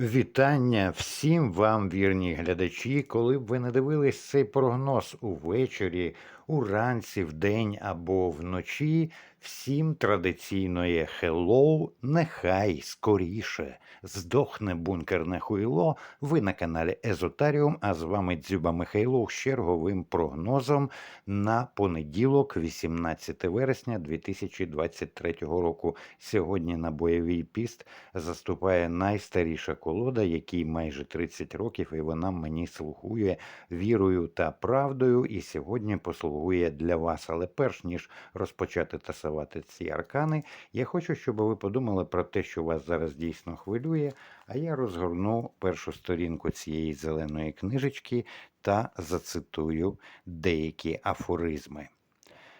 Вітання всім вам, вірні глядачі. Коли б ви не дивились цей прогноз увечері, уранці, вдень або вночі, всім традиційно є хеллоу, нехай скоріше здохне бункерне хуйло. Ви на каналі Езотаріум, а з вами Дзюба Михайлов з черговим прогнозом на понеділок, 18 вересня 2023 року. Сьогодні на бойовий піст заступає найстаріша колода, якій майже 30 років, і вона мені слугує вірою та правдою. І сьогодні послугує для вас. Але перш ніж розпочати тасувати ці аркани, я хочу, щоб ви подумали про те, що вас зараз дійсно хвилює. А я розгорну першу сторінку цієї зеленої книжечки та зацитую деякі афоризми.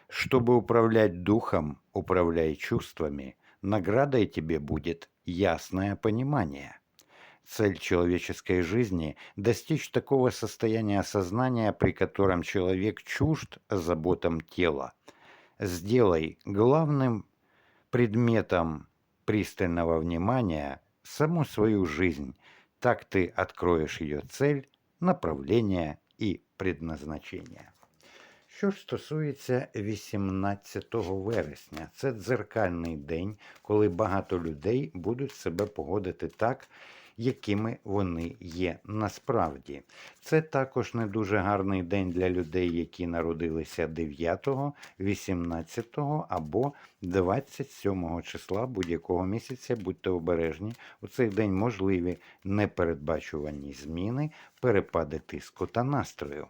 Чтобы управлять духом, управляй чувствами. Наградой тебе будет ясное понимание. Цель человеческой жизни – достичь такого состояния сознания, при котором человек чужд заботам тела. Сделай главным предметом пристального внимания саму свою жизнь. Так ты откроешь ее цель, направление и предназначение. Що ж стосується 18 вересня, це дзеркальний день, коли багато людей будуть себе поводити так, якими вони є насправді. Це також не дуже гарний день для людей, які народилися 9, 18 або 27 числа будь-якого місяця. Будьте обережні. У цей день можливі непередбачувані зміни, перепади тиску та настрою.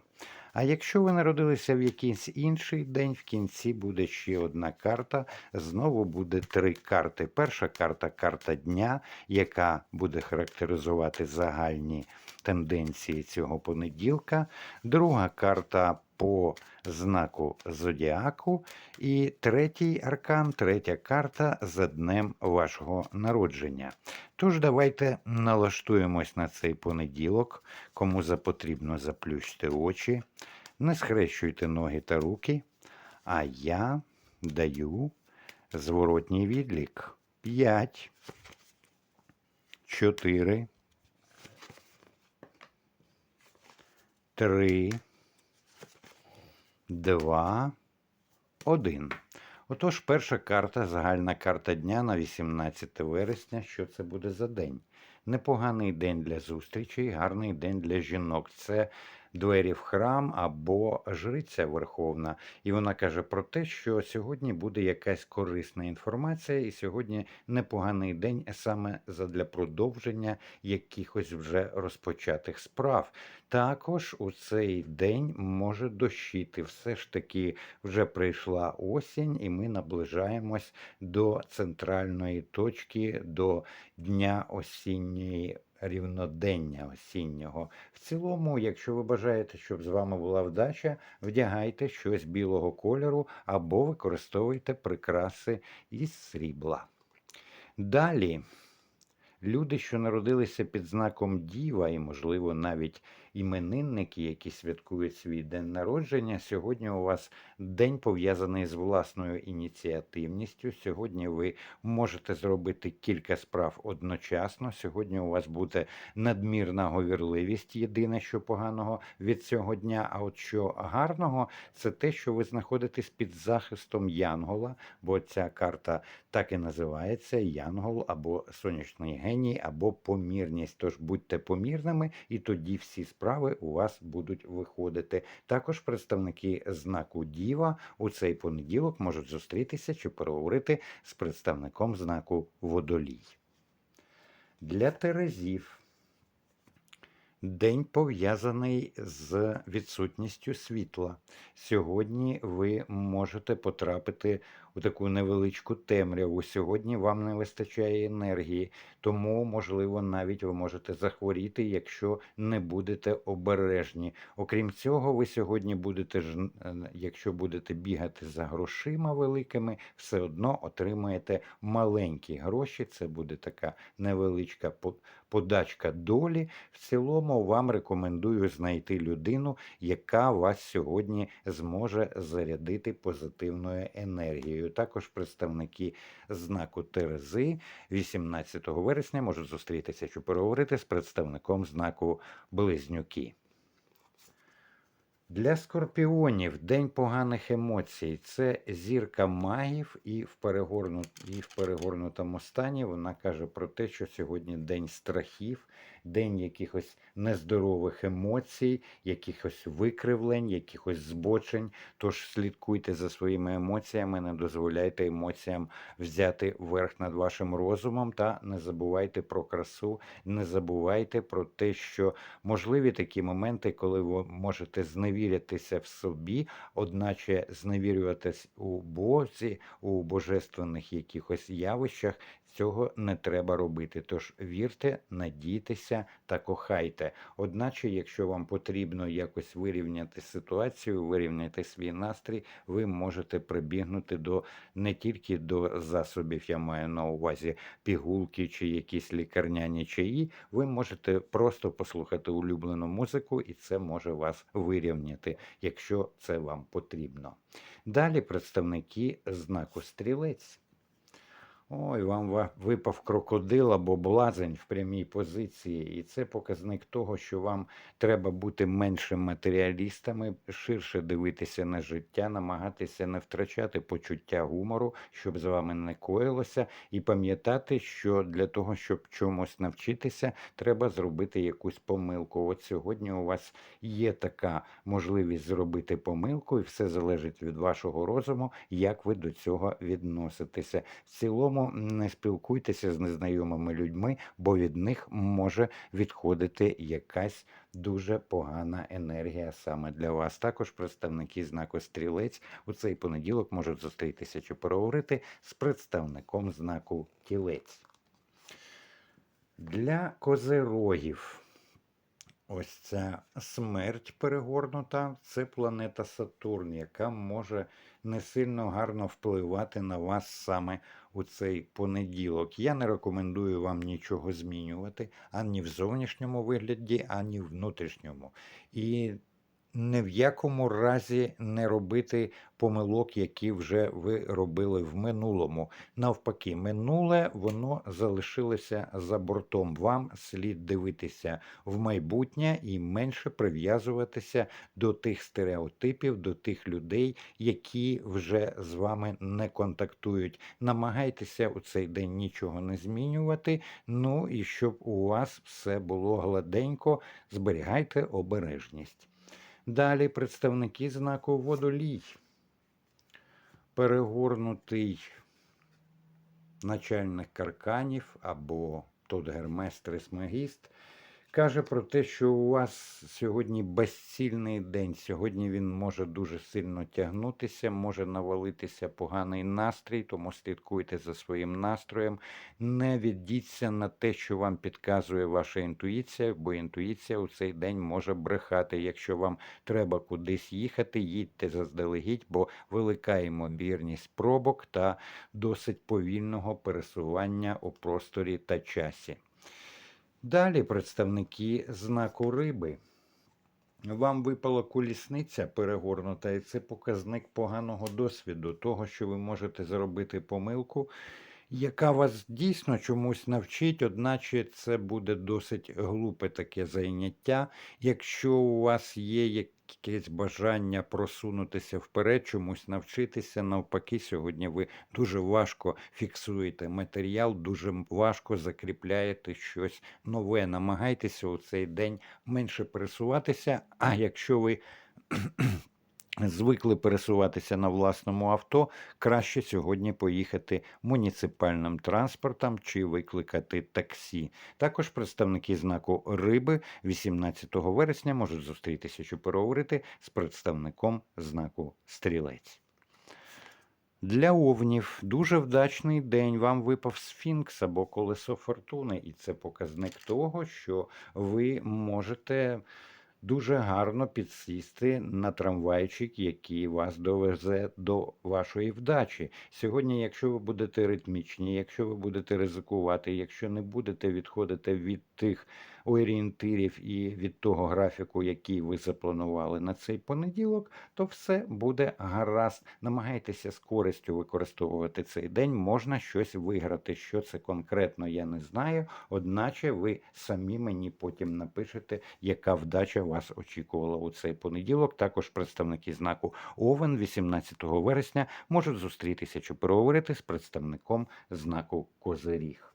А якщо ви народилися в якийсь інший день, в кінці буде ще одна карта. Знову буде три карти. Перша карта карта дня, яка буде характеризувати загальні тенденції цього понеділка. Друга карта по знаку зодіаку. І третій аркан, третя карта за днем вашого народження. Тож давайте налаштуємось на цей понеділок. Кому запотрібно, заплющте очі, не схрещуйте ноги та руки. А я даю зворотній відлік. 5, 4, 3, 2, 1. Отож, перша карта, загальна карта дня на 18 вересня. Що це буде за день? Непоганий день для зустрічей, гарний день для жінок. Це двері в храм або жриця верховна. І вона каже про те, що сьогодні буде якась корисна інформація, і сьогодні непоганий день саме задля продовження якихось вже розпочатих справ. Також у цей день може дощити. Все ж таки вже прийшла осінь, і ми наближаємось до центральної точки, до дня осінньої рівнодення осіннього. В цілому, якщо ви бажаєте, щоб з вами була вдача, вдягайте щось білого кольору або використовуйте прикраси із срібла. Далі. Люди, що народилися під знаком Діва, і, можливо, навіть іменинники, які святкують свій день народження, сьогодні у вас день пов'язаний з власною ініціативністю. Сьогодні ви можете зробити кілька справ одночасно. Сьогодні у вас буде надмірна говірливість. Єдине, що поганого від цього дня. А от що гарного, це те, що ви знаходитесь під захистом Янгола, бо ця карта так і називається Янгол або сонячний геній, або помірність. Тож будьте помірними, і тоді всі справи у вас будуть виходити. Також представники знаку Діва у цей понеділок можуть зустрітися чи переговорити з представником знаку Водолій. Для Терезів. День пов'язаний з відсутністю світла. Сьогодні ви можете потрапити у таку невеличку темряву. Сьогодні вам не вистачає енергії, тому, можливо, навіть ви можете захворіти, якщо не будете обережні. Окрім цього, ви сьогодні будете ж, е, якщо будете бігати за грошима великими, все одно отримаєте маленькі гроші. Це буде така невеличка подачка долі. В цілому вам рекомендую знайти людину, яка вас сьогодні зможе зарядити позитивною енергією. Енергією. Також представники знаку Терези 18 вересня можуть зустрітися чи переговорити з представником знаку Близнюки. Для скорпіонів день поганих емоцій це зірка магів, і в, перегорну... і в перегорнутому стані вона каже про те, що сьогодні день страхів, день якихось нездорових емоцій, якихось викривлень, якихось збочень. Тож слідкуйте за своїми емоціями, не дозволяйте емоціям взяти верх над вашим розумом та не забувайте про красу, не забувайте про те, що можливі такі моменти, коли ви можете зневіритися в собі, одначе зневірюватись у Бозі, у божественних якихось явищах. Цього не треба робити. Тож вірте, надійтеся та кохайте. Одначе, якщо вам потрібно якось вирівняти ситуацію, вирівняти свій настрій, ви можете прибігнути до не тільки до засобів, я маю на увазі пігулки чи якісь лікарняні чаї. Ви можете просто послухати улюблену музику, і це може вас вирівняти, якщо це вам потрібно. Далі представники знаку стрілець. Ой, вам випав крокодил або блазень в прямій позиції, і це показник того, що вам треба бути менше матеріалістами, ширше дивитися на життя, намагатися не втрачати почуття гумору, щоб з вами не коїлося, і пам'ятати, що для того, щоб чомусь навчитися, треба зробити якусь помилку. От сьогодні у вас є така можливість зробити помилку, і все залежить від вашого розуму, як ви до цього відноситеся. В цілому не спілкуйтеся з незнайомими людьми, бо від них може відходити якась дуже погана енергія саме для вас. Також представники знаку стрілець у цей понеділок можуть зустрітися чи переговорити з представником знаку тілець. Для козирогів. Ось ця смерть перегорнута, це планета Сатурн, яка може не сильно гарно впливати на вас саме у цей понеділок. Я не рекомендую вам нічого змінювати ані в зовнішньому вигляді, ані в внутрішньому. І ні в якому разі не робити помилок, які вже ви робили в минулому. Навпаки, минуле воно залишилося за бортом. Вам слід дивитися в майбутнє і менше прив'язуватися до тих стереотипів, до тих людей, які вже з вами не контактують. Намагайтеся у цей день нічого не змінювати. Ну і щоб у вас все було гладенько, зберігайте обережність. Далі представники знаку водолій. Перегорнутий начальник карканів або тут Гермес Трисмегіст каже про те, що у вас сьогодні безцільний день. Сьогодні він може дуже сильно тягнутися, може навалитися поганий настрій, тому слідкуйте за своїм настроєм. Не віддіться на те, що вам підказує ваша інтуїція, бо інтуїція у цей день може брехати. Якщо вам треба кудись їхати, їдьте заздалегідь, бо велика ймовірність пробок та досить повільного пересування у просторі та часі. Далі представники знаку риби. Вам випала колісниця перегорнута, і це показник поганого досвіду, того, що ви можете зробити помилку, яка вас дійсно чомусь навчить, одначе це буде досить глупе таке зайняття. Якщо у вас є якесь бажання просунутися вперед, чомусь навчитися, навпаки, сьогодні ви дуже важко фіксуєте матеріал, дуже важко закріпляєте щось нове. Намагайтеся у цей день менше пересуватися. А якщо ви звикли пересуватися на власному авто, краще сьогодні поїхати муніципальним транспортом чи викликати таксі. Також представники знаку риби 18 вересня можуть зустрітися чи переговорити з представником знаку стрілець. Для овнів дуже вдачний день. Вам випав сфінкс або колесо фортуни, і це показник того, що ви можете дуже гарно підсісти на трамвайчик, який вас довезе до вашої вдачі. Сьогодні, якщо ви будете ритмічні, якщо ви будете ризикувати, якщо не будете відходити від тих орієнтирів і від того графіку, який ви запланували на цей понеділок, то все буде гаразд. Намагайтеся з користю використовувати цей день. Можна щось виграти. Що це конкретно, я не знаю. Одначе ви самі мені потім напишете, яка вдача вас очікувала у цей понеділок. Також представники знаку Овен 18 вересня можуть зустрітися чи переговорити з представником знаку Козиріг.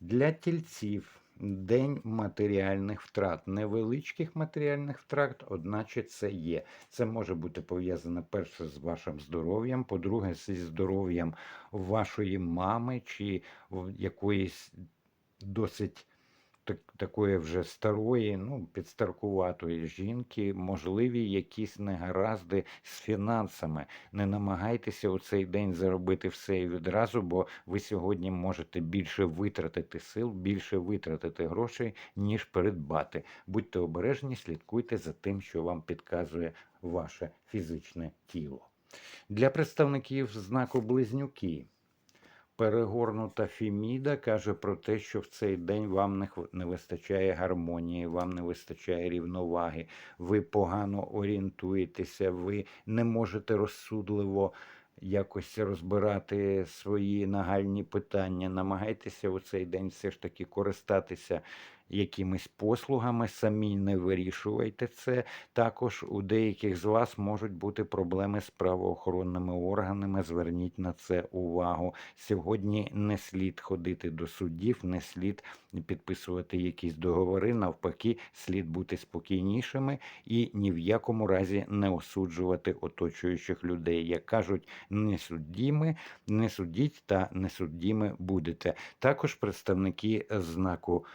Для тільців день матеріальних втрат, невеличких матеріальних втрат, одначе це є. Це може бути пов'язано перше з вашим здоров'ям, по-друге, зі здоров'ям вашої мами чи якоїсь досить такої вже старої, ну, підстаркуватої жінки, можливі якісь негаразди з фінансами. Не намагайтеся у цей день заробити все і відразу, бо ви сьогодні можете більше витратити сил, більше витратити грошей, ніж передбати. Будьте обережні, слідкуйте за тим, що вам підказує ваше фізичне тіло. Для представників знаку близнюки. Перегорнута Фіміда каже про те, що в цей день вам не, вистачає гармонії, вам не вистачає рівноваги, ви погано орієнтуєтеся, ви не можете розсудливо якось розбирати свої нагальні питання. Намагайтеся у цей день все ж таки користатися якимись послугами, самі не вирішуйте це. Також у деяких з вас можуть бути проблеми з правоохоронними органами. Зверніть на це увагу. Сьогодні не слід ходити до суддів, не слід підписувати якісь договори. Навпаки, слід бути спокійнішими і ні в якому разі не осуджувати оточуючих людей. Як кажуть, не суддіми, не судіть та не суддіми будете. Також представники знаку.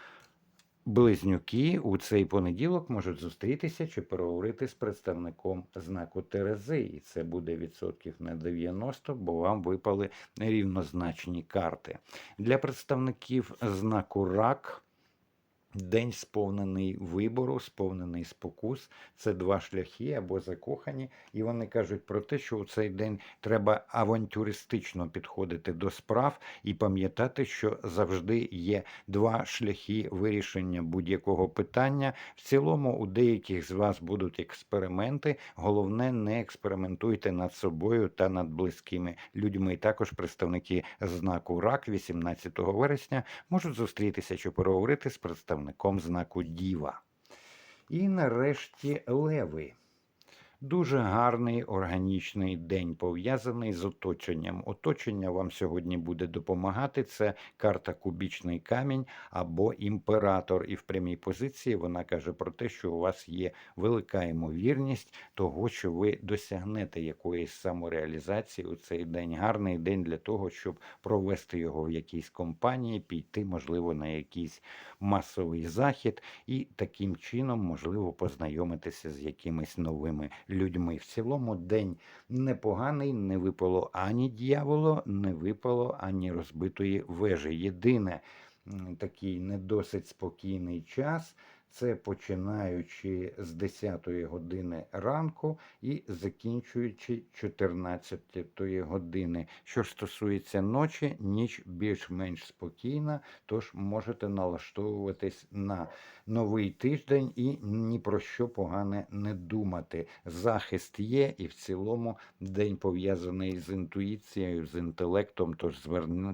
Близнюки у цей понеділок можуть зустрітися чи переговорити з представником знаку Терези, і це буде відсотків на 90, бо вам випали рівнозначні карти. Для представників знаку Рак. День сповнений вибору, сповнений спокус. Це два шляхи або закохані, і вони кажуть про те, що у цей день треба авантюристично підходити до справ і пам'ятати, що завжди є два шляхи вирішення будь-якого питання. В цілому, у деяких з вас будуть експерименти. Головне, не експериментуйте над собою та над близькими людьми. Також представники знаку РАК 18 вересня можуть зустрітися чи переговорити з представником знаку Діва. І нарешті леви. Дуже гарний органічний день пов'язаний з оточенням. Оточення вам сьогодні буде допомагати. Це карта Кубічний камінь або імператор. І в прямій позиції вона каже про те, що у вас є велика ймовірність того, що ви досягнете якоїсь самореалізації у цей день. Гарний день для того, щоб провести його в якійсь компанії, піти, можливо, на якийсь масовий захід, і таким чином можливо познайомитися з якимись новими людьми. В цілому день непоганий, не випало ані дьяволо, не випало ані розбитої вежі. Єдине такий не досить спокійний час. Це починаючи з 10 години ранку і закінчуючи 14 години. Що ж стосується ночі, ніч більш-менш спокійна, тож можете налаштовуватись на новий тиждень і ні про що погане не думати. Захист є, і в цілому день пов'язаний з інтуїцією, з інтелектом. Тож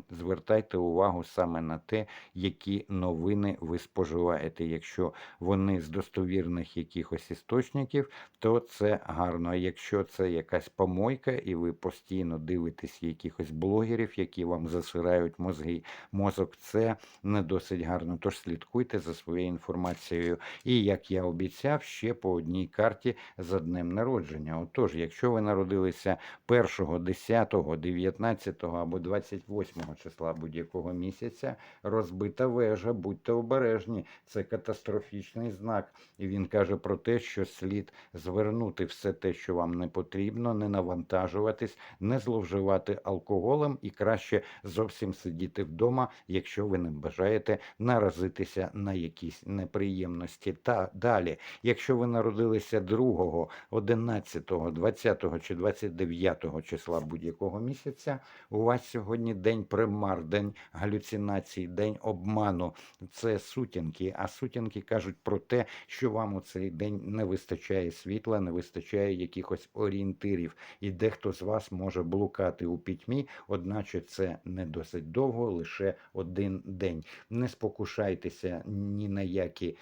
звертайте увагу саме на те, які новини ви споживаєте. Якщо вони з достовірних якихось істочників, то це гарно. А якщо це якась помойка, і ви постійно дивитесь якихось блогерів, які вам засирають мозги, мозок, це не досить гарно. Тож слідкуйте за своєю інформацією. І як я обіцяв, ще по одній карті за днем народження. Отож, якщо ви народилися 1, 10, 19 або 28 числа будь-якого місяця, розбита вежа, будьте обережні. Це катастрофічно астрологічний знак, і він каже про те, що слід звернути все те, що вам не потрібно, не навантажуватись, не зловживати алкоголем і краще зовсім сидіти вдома, якщо ви не бажаєте наразитися на якісь неприємності. Та далі, якщо ви народилися 2, 11, 20 чи 29 числа будь-якого місяця, у вас сьогодні день примар, день галюцинацій, день обману. Це сутінки. А сутінки кажуть про те, що вам у цей день не вистачає світла, не вистачає якихось орієнтирів, і дехто з вас може блукати у пітьмі, одначе це не досить довго, лише один день. Не спокушайтеся ні на які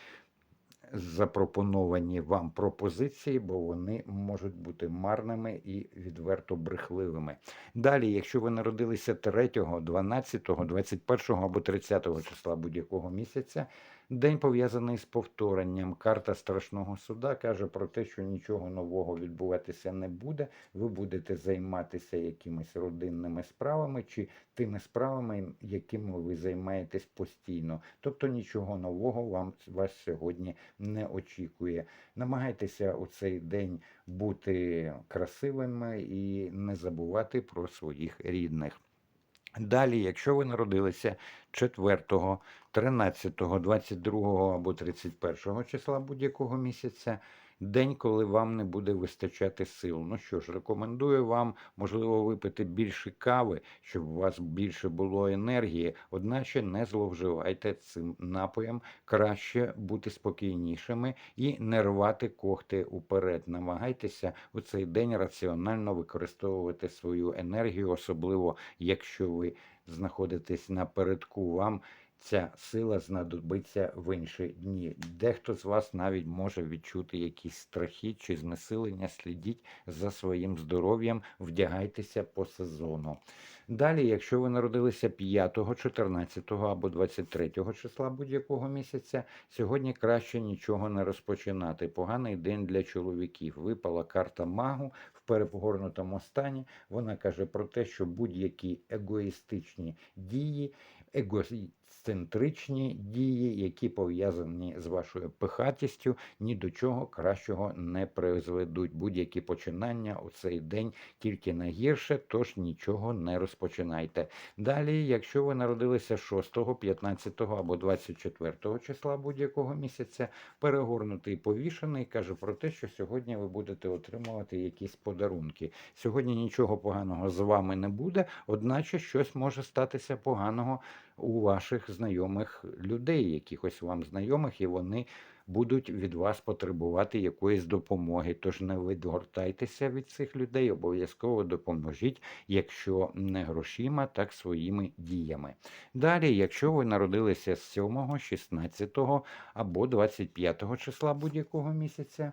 запропоновані вам пропозиції, бо вони можуть бути марними і відверто брехливими. Далі, якщо ви народилися 3, 12, 21 або 30 числа будь-якого місяця, день пов'язаний з повторенням. Карта страшного суда каже про те, що нічого нового відбуватися не буде. Ви будете займатися якимись родинними справами чи тими справами, якими ви займаєтесь постійно. Тобто нічого нового вам вас сьогодні не очікує. Намагайтеся у цей день бути красивими і не забувати про своїх рідних. Далі, якщо ви народилися 4, 13, 22 або 31 числа будь-якого місяця, день, коли вам не буде вистачати сил. Ну що ж, рекомендую вам, можливо, випити більше кави, щоб у вас більше було енергії, одначе не зловживайте цим напоєм, краще бути спокійнішими і не рвати когти уперед. Намагайтеся у цей день раціонально використовувати свою енергію, особливо якщо ви знаходитесь напередку, вам ця сила знадобиться в інші дні. Дехто з вас навіть може відчути якісь страхи чи знесилення. Слідіть за своїм здоров'ям, вдягайтеся по сезону. Далі, якщо ви народилися 5, 14 або 23 числа будь-якого місяця, сьогодні краще нічого не розпочинати. Поганий день для чоловіків. Випала карта магу в перепогорнутому стані. Вона каже про те, що будь-які егоїстичні дії, егоцентричні дії, які пов'язані з вашою пихатістю, ні до чого кращого не призведуть. Будь-які починання у цей день тільки на гірше, тож нічого не розпочинайте. Далі, якщо ви народилися 6, 15 або 24 числа будь-якого місяця, перегорнутий повішений каже про те, що сьогодні ви будете отримувати якісь подарунки. Сьогодні нічого поганого з вами не буде, одначе щось може статися поганого у ваших знайомих людей, якихось вам знайомих, і вони будуть від вас потребувати якоїсь допомоги. Тож не відгортайтеся від цих людей, обов'язково допоможіть, якщо не грошима, так своїми діями. Далі, якщо ви народилися з 7, 16 або 25 числа будь-якого місяця.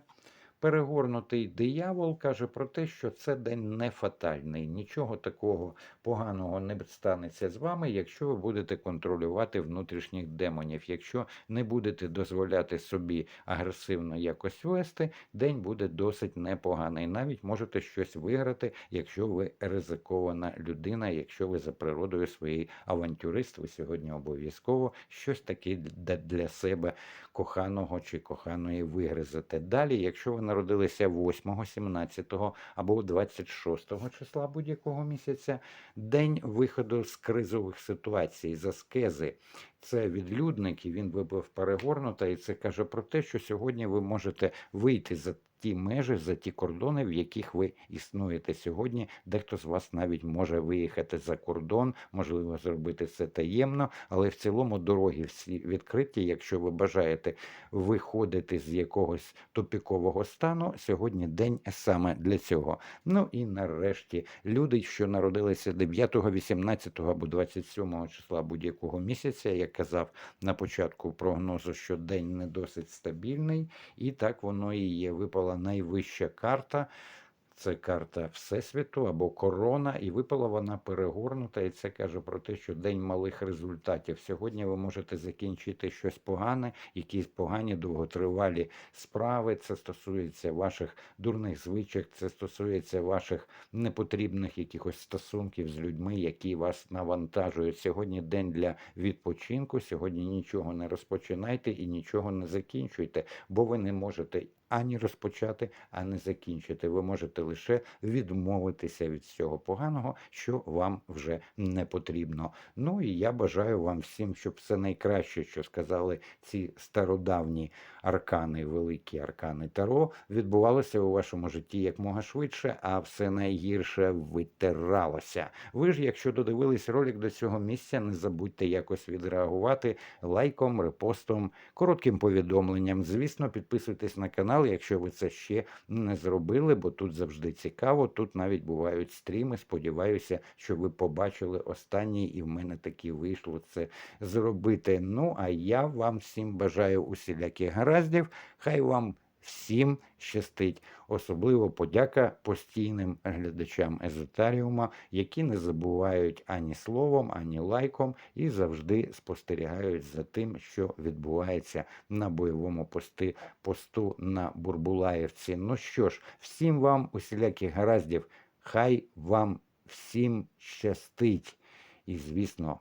Перегорнутий диявол каже про те, що це день не фатальний. Нічого такого поганого не станеться з вами, якщо ви будете контролювати внутрішніх демонів. Якщо не будете дозволяти собі агресивно якось вести, день буде досить непоганий. Навіть можете щось виграти, якщо ви ризикована людина, якщо ви за природою своєї авантюрист, ви сьогодні обов'язково щось таке для себе коханого чи коханої вигризете. Далі, якщо ви народилися 8, 17 або 26 числа будь-якого місяця, день виходу з кризових ситуацій, з аскези. Це відлюдник, і він випив перегорнута, і це каже про те, що сьогодні ви можете вийти за ті межі, за ті кордони, в яких ви існуєте сьогодні. Дехто з вас навіть може виїхати за кордон, можливо, зробити це таємно, але в цілому дороги всі відкриті. Якщо ви бажаєте виходити з якогось тупікового стану, сьогодні день саме для цього. Ну і нарешті люди, що народилися 9, 18 або 27 числа будь-якого місяця, як казав на початку прогнозу, що день не досить стабільний, і так воно і є. Випала найвища карта. Це карта Всесвіту або корона, і випала вона перегорнута. І це каже про те, що день малих результатів. Сьогодні ви можете закінчити щось погане, якісь погані довготривалі справи. Це стосується ваших дурних звичок, це стосується ваших непотрібних якихось стосунків з людьми, які вас навантажують. Сьогодні день для відпочинку. Сьогодні нічого не розпочинайте і нічого не закінчуйте, бо ви не можете ані розпочати, ані закінчити. Ви можете лише відмовитися від всього поганого, що вам вже не потрібно. Ну і я бажаю вам всім, щоб все найкраще, що сказали ці стародавні аркани, великі аркани Таро, відбувалося у вашому житті якмога швидше, а все найгірше витиралося. Ви ж, якщо додивились ролик до цього місця, не забудьте якось відреагувати лайком, репостом, коротким повідомленням. Звісно, підписуйтесь на канал, якщо ви це ще не зробили, бо тут завжди цікаво. Тут навіть бувають стріми. Сподіваюся, що ви побачили останній, і в мене таки вийшло це зробити. Ну а я вам всім бажаю усіляких гараздів. Хай вам всім щастить. Особливо подяка постійним глядачам езотаріума, які не забувають ані словом, ані лайком і завжди спостерігають за тим, що відбувається на бойовому пости, посту на Бурбулаївці. Ну що ж, всім вам усіляких гараздів, хай вам всім щастить. І, звісно,